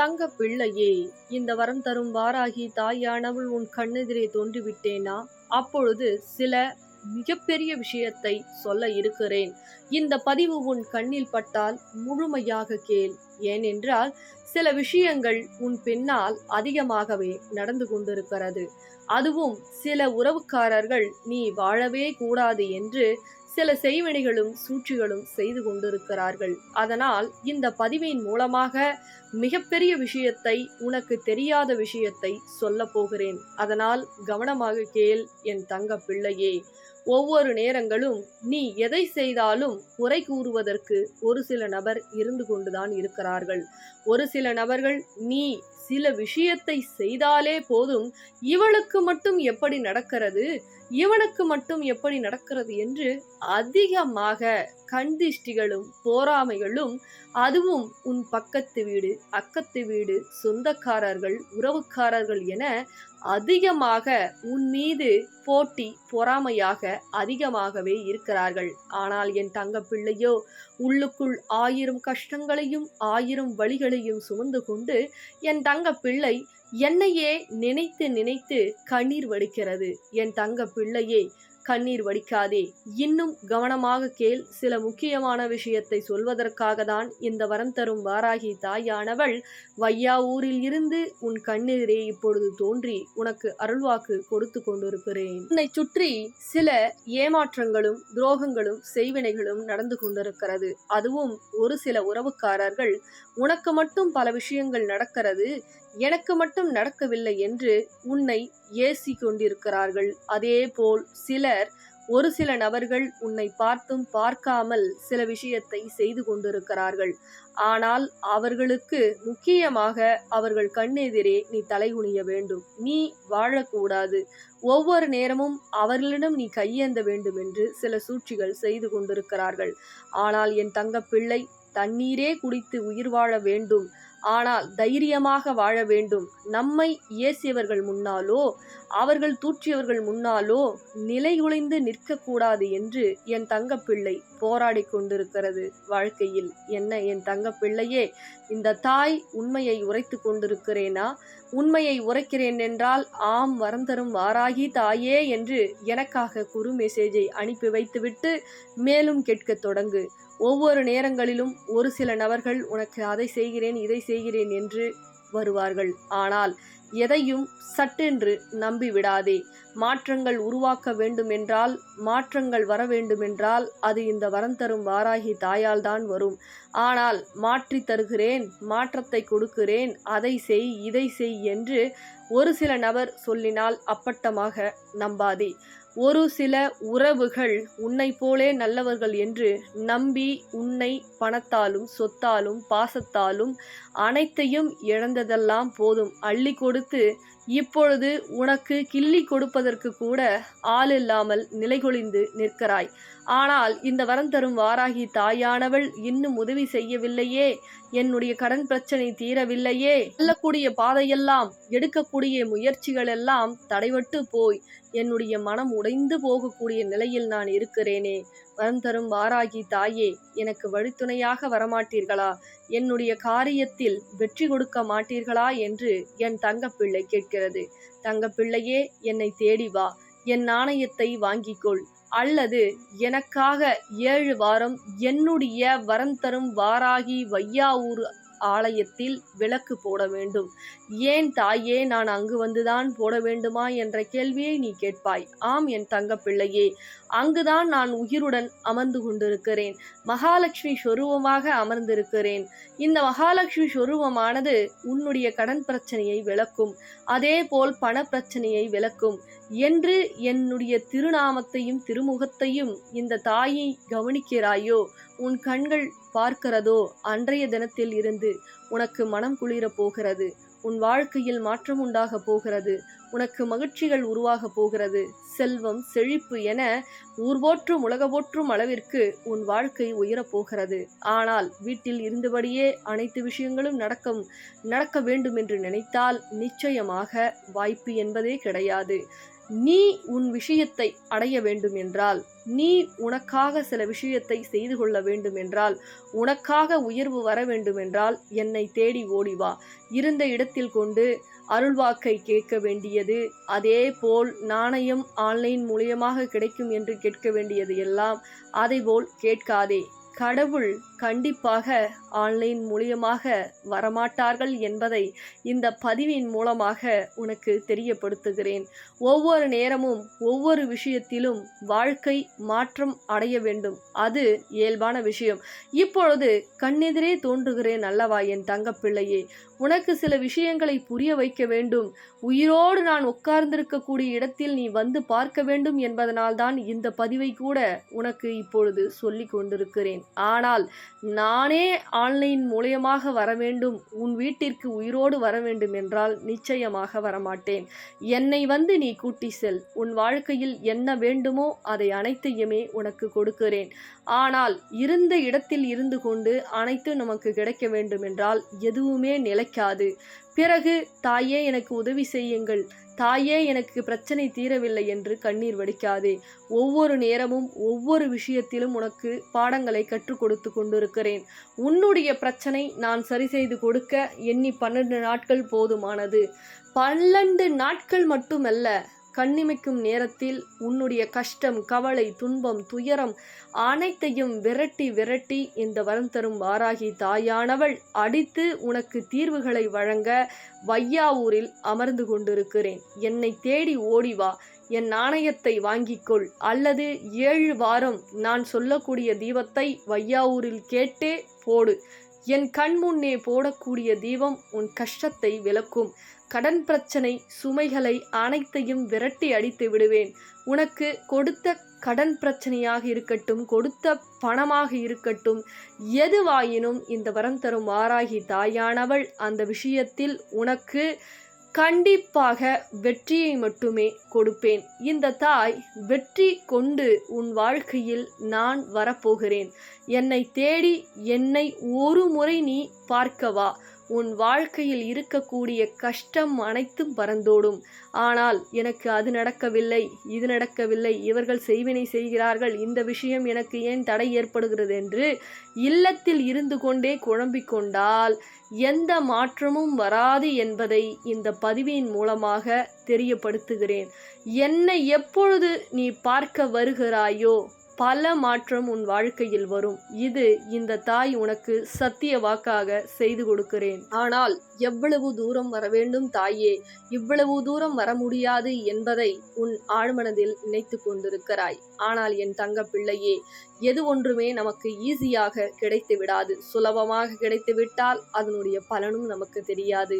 தங்க பிள்ளையே இந்த வரம் தரும் வாராகி தாயானவள் உன் கண்ணெதிரே தோன்றிவிட்டேனா? அப்பொழுது சில மிகப்பெரிய விஷயத்தை சொல்ல இருக்கிறேன். இந்த பதிவு உன் கண்ணில் பட்டால் முழுமையாக கேள். ஏனென்றால் சில விஷயங்கள் உன் பின்னால் அதிகமாகவே நடந்து கொண்டிருக்கிறது. அதுவும் சில உறவுக்காரர்கள் நீ வாழவே கூடாது என்று சில செய்வினைகளும் சூழ்ச்சிகளும் செய்து கொண்டிருக்கிறார்கள். அதனால் இந்த பதிவின் மூலமாக மிகப்பெரிய விஷயத்தை உனக்கு தெரியாத விஷயத்தை சொல்ல போகிறேன். அதனால் கவனமாக கேள் என் தங்க பிள்ளையே. ஒவ்வொரு நேரங்களும் நீ எதை செய்தாலும் குறை கூறுவதற்கு ஒரு சில நபர் இருந்து கொண்டுதான் இருக்கிறார்கள். ஒரு சில நபர்கள் நீ சில விஷயத்தை செய்தாலே போதும். இவளுக்கு மட்டும் எப்படி நடக்கிறது? இவனுக்கு மட்டும் எப்படி நடக்கிறது என்று அதிகமாக கண்திஷ்டிகளும் போராமைகளும் அதுவும் உன் பக்கத்து வீடு அக்கத்து வீடு சொந்தக்காரர்கள் உறவுக்காரர்கள் என அதிகமாக உன் மீது போட்டி பொறாமையாக அதிகமாகவே இருக்கிறார்கள். ஆனால் என் தங்க பிள்ளையோ உள்ளுக்குள் ஆயிரம் கஷ்டங்களையும் ஆயிரம் வழிகளையும் சுமந்து கொண்டு என் தங்க பிள்ளை என்னையே நினைத்து நினைத்து கண்ணீர் வடிக்கிறது. என் தங்க பிள்ளையே கண்ணீர் வடிக்காதே. இன்னும் கவனமாக கேள். சில முக்கியமான விஷயத்தை சொல்வதற்காக தான் இந்த வரம் தரும் வாராகி தாயானவள் வையாவூரில் இருந்து உன் கண்ணீரே இப்பொழுது தோன்றி உனக்கு அருள்வாக்கு கொடுத்து கொண்டிருக்கிறேன். உன்னை சுற்றி சில ஏமாற்றங்களும் துரோகங்களும் செய்வினைகளும் நடந்து கொண்டிருக்கிறது. அதுவும் ஒரு சில உறவுக்காரர்கள். உனக்கு மட்டும் பல விஷயங்கள் நடக்கிறது. எனக்கு மட்டும் நடக்கவில்லை என்று உன்னை ஏசி கொண்டிருக்கிறார்கள் அதேபோல் சிலர் ஒரு சில நபர்கள் உன்னை பார்த்தும் பார்க்காமல் சில விஷயத்தை செய்து கொண்டிருக்கிறார்கள். ஆனால் அவர்களுக்கு முக்கியமாக அவர்கள் கண்ணெதிரே நீ தலைகுனிய வேண்டும். நீ வாழக்கூடாது. ஒவ்வொரு நேரமும் அவர்களிடம் நீ கையேந்த வேண்டும் என்று சில சூழ்ச்சிகள் செய்து கொண்டிருக்கிறார்கள். ஆனால் என் தங்க பிள்ளை தண்ணீரே குடித்து உயிர் வாழ வேண்டும். ஆனால் தைரியமாக வாழ வேண்டும். நம்மை இயேசியவர்கள் முன்னாலோ அவர்கள் தூற்றியவர்கள் முன்னாலோ நிலைகுலைந்து நிற்கக்கூடாது என்று என் தங்கப்பிள்ளை போராடி கொண்டிருக்கிறது வாழ்க்கையில். என்ன என் தங்கப்பிள்ளையே இந்த தாய் உண்மையை உரைத்து கொண்டிருக்கிறேனா? உண்மையை உரைக்கிறேன் என்றால் ஆம் வரந்தரும் வாராகி தாயே என்று எனக்காக குறு மெசேஜை அனுப்பி வைத்துவிட்டு மேலும் கேட்கத் தொடங்கு. ஒவ்வொரு நேரங்களிலும் ஒரு சில நபர்கள் உனக்கு அதை செய்கிறேன் இதை செய்கிறேன் என்று வருவார்கள். ஆனால் எதையும் சட்டென்று நம்பி விடாதே மாற்றங்கள் உருவாக்க வேண்டுமென்றால் மாற்றங்கள் வர வேண்டுமென்றால் அது இந்த வரம் தரும் வாராகி தாயால் தான் வரும். ஆனால் மாற்றி தருகிறேன் மாற்றத்தை கொடுக்கிறேன் அதை செய் இதை செய் என்று ஒரு சில நபர் சொல்லினால் அப்பட்டமாக நம்பாதே. ஒரு சில உறவுகள் உன்னை போலே நல்லவர்கள் என்று நம்பி உன்னை பணத்தாலும் சொத்தாலும் பாசத்தாலும் அனைத்தையும் இழந்ததெல்லாம் போதும். அள்ளி கொடுத்து இப்பொழுது உனக்கு கிள்ளி கொடுப்பதற்கு கூட ஆள் இல்லாமல் நிலைகொழிந்து நிற்கிறாய். ஆனால் இந்த வரம் தரும் வாராகி தாயானவள் இன்னும் உதவி செய்யவில்லையே. என்னுடைய கடன் பிரச்சனை தீரவில்லையே. செல்லக்கூடிய பாதையெல்லாம் எடுக்கக்கூடிய முயற்சிகள் எல்லாம் தடைபட்டு போய் என்னுடைய மனம் உடைந்து போகக்கூடிய நிலையில் நான் இருக்கிறேனே. வரம் தரும் வாராகி தாயே எனக்கு வழித்துணையாக வரமாட்டீர்களா? என்னுடைய காரியத்தில் வெற்றி கொடுக்க மாட்டீர்களா? என்று என் தங்கப்பிள்ளை கேட்கிறது. தங்கப்பிள்ளையே என்னை தேடி வா. என் நாணயத்தை வாங்கிக்கொள். அல்லது எனக்காக ஏழு வாரம் என்னுடைய வரம் தரும் வாராகி வையாவூர் ஆலயத்தில் விளக்கு போட வேண்டும். ஏன் தாயே நான் அங்கு வந்துதான் போட வேண்டுமா என்ற கேள்வியை நீ கேட்பாய். ஆம் என் தங்க பிள்ளையே அங்குதான் நான் உயிருடன் அமர்ந்து கொண்டிருக்கிறேன். மகாலட்சுமி சொரூபமாக அமர்ந்திருக்கிறேன். இந்த மகாலட்சுமி சொரூபமானது உன்னுடைய கடன் பிரச்சனையை விளக்கும். அதே போல் பண பிரச்சனையை விளக்கும். என்று என்னுடைய திருநாமத்தையும் திருமுகத்தையும் இந்த தாயை கவனிக்கிறாயோ உன் கண்கள் பார்க்கிறதோ அன்றைய தினத்தில் இருந்து உனக்கு மனம் குளிரப் போகிறது. உன் வாழ்க்கையில் மாற்றம் உண்டாக போகிறது. உனக்கு மகிழ்ச்சிகள் உருவாக போகிறது. செல்வம் செழிப்பு என ஊர் போற்றும் உலக போற்றும் அளவிற்கு உன் வாழ்க்கை உயரப் போகிறது. ஆனால் வீட்டில் இருந்தபடியே அனைத்து விஷயங்களும் நடக்கும் நடக்க வேண்டும் என்று நினைத்தால் நிச்சயமாக வாய்ப்பு என்பதே கிடையாது. நீ உன் விஷயத்தை அடைய வேண்டும் என்றால் நீ உனக்காக சில விஷயத்தை செய்து கொள்ள வேண்டும் என்றால் உனக்காக உயர்வு வர வேண்டும் என்றால் என்னை தேடி ஓடி வா. இருந்த இடத்தில் கொண்டு அருள்வாக்கை கேட்க வேண்டியது அதே போல் நாணயம் ஆன்லைன் மூலியமாக கிடைக்கும் என்று கேட்க வேண்டியது எல்லாம் அதைபோல் கேட்காதே. கடவுள் கண்டிப்பாக ஆன்லைன் மூலியமாக வரமாட்டார்கள் என்பதை இந்த பதிவின் மூலமாக உனக்கு தெரியப்படுத்துகிறேன். ஒவ்வொரு நேரமும் ஒவ்வொரு விஷயத்திலும் வாழ்க்கை மாற்றம் அடைய வேண்டும். அது இயல்பான விஷயம். இப்பொழுது கண்ணெதிரே தோன்றுகிறேன் அல்லவா என் தங்கப்பிள்ளையே? உனக்கு சில விஷயங்களை புரிய வைக்க வேண்டும். உயிரோடு நான் உட்கார்ந்திருக்கக்கூடிய இடத்தில் நீ வந்து பார்க்க வேண்டும் என்பதனால்தான் இந்த பதிவை கூட உனக்கு இப்பொழுது சொல்லி கொண்டிருக்கிறேன். ஆனால் நானே ஆன்லைன் மூலியமாக வர வேண்டும் உன் வீட்டிற்கு உயிரோடு வர வேண்டும் என்றால் நிச்சயமாக வரமாட்டேன். என்னை வந்து நீ கூட்டி செல். உன் வாழ்க்கையில் என்ன வேண்டுமோ அதை அனைத்தையுமே உனக்கு கொடுக்கிறேன். ஆனால் இருந்த இடத்தில் இருந்து கொண்டு அனைத்தும் நமக்கு கிடைக்க வேண்டும் என்றால் எதுவுமே நிலைக்காது. பிறகு தாயே எனக்கு உதவி செய்யுங்கள். தாயே எனக்கு பிரச்சனை தீரவில்லை என்று கண்ணீர் வடிக்காதே. ஒவ்வொரு நேரமும் ஒவ்வொரு விஷயத்திலும் உனக்கு பாடங்களை கற்றுக் கொடுத்து கொண்டிருக்கிறேன். உன்னுடைய பிரச்சனை நான் சரி செய்து கொடுக்க எண்ணி பன்னெண்டு நாட்கள் போதுமானது. பன்னெண்டு நாட்கள் மட்டுமல்ல கண்ணிமைக்கும் நேரத்தில் உன்னுடைய கஷ்டம் கவலை துன்பம் துயரம் அனைத்தையும் விரட்டி விரட்டி இந்த வரம் தரும் வாராகி தாயானவள் அடித்து உனக்கு தீர்வுகளை வழங்க வையாவூரில் அமர்ந்து கொண்டிருக்கிறேன். என்னை தேடி ஓடி வா. என் நாணயத்தை வாங்கிக்கொள். அல்லது ஏழு வாரம் நான் சொல்லக்கூடிய தீபத்தை வையாவூரில் கேட்டே போடு. என் கண் முன்னே போடக்கூடிய தீபம் உன் கஷ்டத்தை விளக்கும். கடன் பிரச்சனை சுமைகளை அனைத்தையும் விரட்டி அடித்து விடுவேன். உனக்கு கொடுத்த கடன் பிரச்சனையாக இருக்கட்டும் கொடுத்த பணமாக இருக்கட்டும் எதுவாயினும் இந்த வரம் தரும் ஆராகி தாயானவள். அந்த விஷயத்தில் உனக்கு கண்டிப்பாக வெற்றியை மட்டுமே கொடுப்பேன். இந்த தாய் வெற்றி கொண்டு உன் வாழ்க்கையில் நான் வரப்போகிறேன். என்னை தேடி என்னை ஒரு முறை நீ பார்க்கவா உன் வாழ்க்கையில் இருக்கக்கூடிய கஷ்டம் அனைத்தும் பறந்தோடும். ஆனால் எனக்கு அது நடக்கவில்லை இது நடக்கவில்லை இவர்கள் செய்வினை செய்கிறார்கள் இந்த விஷயம் எனக்கு ஏன் தடை ஏற்படுகிறது என்று இல்லத்தில் இருந்து கொண்டே குழம்பிக் கொண்டால் எந்த மாற்றமும் வராது என்பதை இந்த பதிவின் மூலமாக தெரியப்படுத்துகிறேன். என்னை எப்பொழுது நீ பார்க்க வருகிறாயோ பல மாற்றம் உன் வாழ்க்கையில் வரும். இது இந்த தாய் உனக்கு சத்திய வாக்காக செய்து கொடுக்கிறேன். ஆனால் எவ்வளவு தூரம் வர வேண்டும் தாயே? இவ்வளவு தூரம் வர முடியாது என்பதை உன் ஆழ்மனதில் நினைத்து கொண்டிருக்கிறாய். ஆனால் என் தங்க பிள்ளையே எது ஒன்றுமே நமக்கு ஈஸியாக கிடைத்து விடாது. சுலபமாக கிடைத்து விட்டால் அதனுடைய பலனும் நமக்கு தெரியாது.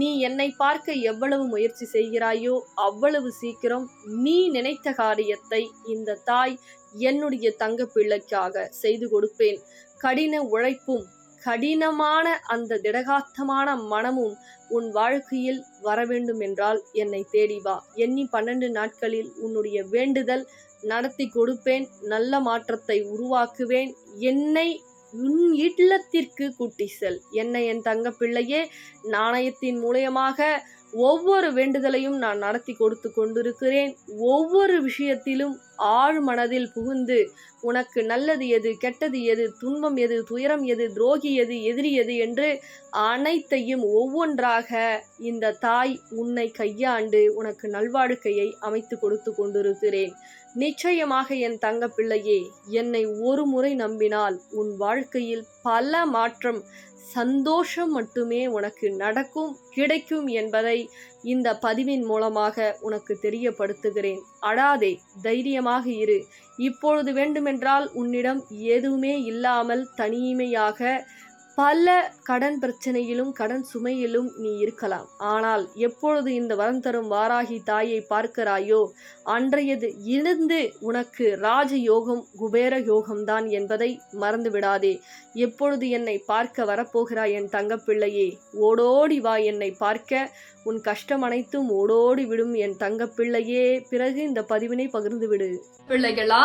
நீ என்னை பார்க்க எவ்வளவு முயற்சி செய்கிறாயோ அவ்வளவு சீக்கிரம் நீ நினைத்த காரியத்தை இந்த தாய் என்னுடைய தங்க பிள்ளைக்காக செய்து கொடுப்பேன். கடின உழைப்பும் கடினமான அந்த திடகாத்தமான மனமும் உன் வாழ்க்கையில் வர வேண்டும் என்றால் என்னை தேடி வா. எண்ணி பன்னெண்டு நாட்களில் உன்னுடைய வேண்டுதல் நடத்தி கொடுப்பேன். நல்ல மாற்றத்தை உருவாக்குவேன். என்னை உன் இல்லத்திற்கு கூட்டி செல். என்னை என் தங்க பிள்ளையே நாணயத்தின் மூலியமாக ஒவ்வொரு வேண்டுதலையும் நான் நடத்தி கொடுத்து கொண்டிருக்கிறேன். ஒவ்வொரு விஷயத்திலும் ஆழ் மனதில் புகுந்து உனக்கு நல்லது எது கெட்டது எது துன்பம் எது துயரம் எது துரோகி எது எதிரி எது என்று அனைத்தையும் ஒவ்வொன்றாக இந்த தாய் உன்னை கையாண்டு உனக்கு நல்வாழ்க்கையை அமைத்து கொடுத்து கொண்டிருக்கிறேன். நிச்சயமாக என் தங்க பிள்ளையே என்னை ஒரு முறை நம்பினால் உன் வாழ்க்கையில் பல மாற்றம் சந்தோஷம் மட்டுமே உனக்கு நடக்கும் கிடைக்கும் என்பதை இந்த பதிவின் மூலமாக உனக்கு தெரியப்படுத்துகிறேன். அழாதே தைரியமாக இரு. இப்பொழுது வேண்டுமென்றால் உன்னிடம் எதுவுமே இல்லாமல் தனிமையாக பல கடன் பிரச்சனையிலும் கடன் சுமையிலும் நீ இருக்கலாம். ஆனால் எப்பொழுது இந்த வரம் தரும் வாராகி தாயை பார்க்கிறாயோ அன்றையது இருந்து உனக்கு ராஜ யோகம் குபேர யோகம்தான் என்பதை மறந்து விடாதே எப்பொழுது என்னை பார்க்க வரப்போகிறாய் என் தங்கப்பிள்ளையே? ஓடோடி வா என்னை பார்க்க. உன் கஷ்டம் அனைத்தும் ஓடோடி விடும் என் தங்கப்பிள்ளையே. பிறகு இந்த பதிவினை பகிர்ந்து விடு பிள்ளைகளா